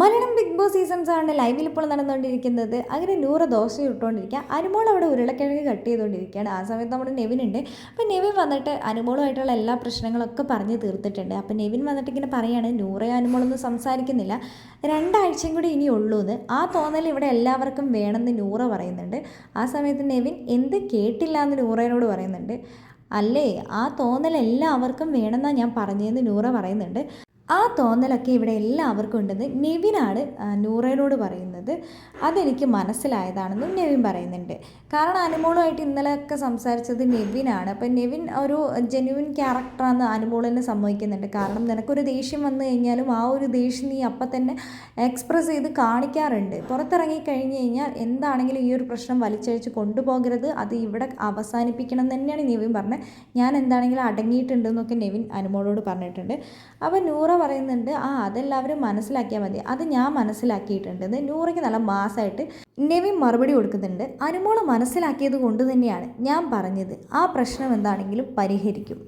Malayalam big boss seasons ആണ് ലൈവിൽ ഇപ്പോൾ നടന്നുകൊണ്ടിരിക്കുന്നത് അങ്ങനെ നൂറ് ദോശ ഇട്ടുകൊണ്ടിരിക്കുക. അനുമോൾ അവിടെ ഉരുളക്കിഴങ്ങ് കട്ട് ചെയ്തുകൊണ്ടിരിക്കുകയാണ്. ആ സമയത്ത് നമ്മുടെ നെവിൻ ഉണ്ട്. അപ്പോൾ നെവിൻ വന്നിട്ട് അനുമോളുമായിട്ടുള്ള എല്ലാ പ്രശ്നങ്ങളൊക്കെ പറഞ്ഞ് തീർത്തിട്ടുണ്ട്. അപ്പോൾ നെവിൻ വന്നിട്ട് ഇങ്ങനെ പറയാണ് നൂറേ അനുമോളൊന്നും സംസാരിക്കുന്നില്ല. രണ്ടാഴ്ചയും കൂടി ഇനി ഉള്ളൂ എന്ന്. ആ തോന്നൽ ഇവിടെ എല്ലാവർക്കും വേണമെന്ന് നൂറ പറയുന്നുണ്ട്. ആ സമയത്ത് നെവിൻ എന്ത് കേട്ടില്ല എന്ന് നൂറേനോട് പറയുന്നുണ്ട്. അല്ലേ? ആ തോന്നൽ എല്ലാവർക്കും വേണമെന്നാണ് ഞാൻ പറഞ്ഞതെന്ന് നൂറ പറയുന്നുണ്ട്. ആ തോന്നലൊക്കെ ഇവിടെ എല്ലാവർക്കും ഉണ്ടെന്ന് നെവിനാണ് നൂറയിലോട് പറയുന്നത്. അതെനിക്ക് മനസ്സിലായതാണെന്നും നെവിൻ പറയുന്നുണ്ട്. കാരണം അനുമോളുമായിട്ട് ഇന്നലെയൊക്കെ സംസാരിച്ചത് നെവിനാണ്. അപ്പം നെവിൻ ഒരു ജെന്യുവിൻ ക്യാരക്ടറാണെന്ന് അനുമോളിനെ സംഭവിക്കുന്നുണ്ട് കാരണം നിനക്കൊരു ദേഷ്യം വന്നു കഴിഞ്ഞാലും ആ ഒരു ദേഷ്യം നീ അപ്പം തന്നെ എക്സ്പ്രസ് ചെയ്ത് കാണിക്കാറുണ്ട്. പുറത്തിറങ്ങി കഴിഞ്ഞ് കഴിഞ്ഞാൽ എന്താണെങ്കിലും ഈ ഒരു പ്രശ്നം വലിച്ചഴിച്ച് കൊണ്ടുപോകരുത്. അത് ഇവിടെ അവസാനിപ്പിക്കണം തന്നെയാണ് നെവിൻ പറഞ്ഞത്. ഞാൻ എന്താണെങ്കിലും അടങ്ങിയിട്ടുണ്ടെന്നൊക്കെ നെവിൻ അനുമോളോട് പറഞ്ഞിട്ടുണ്ട്. അപ്പോൾ നൂറ പറയുന്നുണ്ട് ആ അതെല്ലാവരും മനസ്സിലാക്കിയാൽ മതി. അത് ഞാൻ മനസ്സിലാക്കിയിട്ടുണ്ട്. നൂറയ്ക്ക് നല്ല മാസമായിട്ട് നെവി മറുപടി കൊടുക്കുന്നുണ്ട്. അനുമോൾ മനസ്സിലാക്കിയത് കൊണ്ട് തന്നെയാണ് ഞാൻ പറഞ്ഞത്. ആ പ്രശ്നം എന്താണെങ്കിലും പരിഹരിക്കും.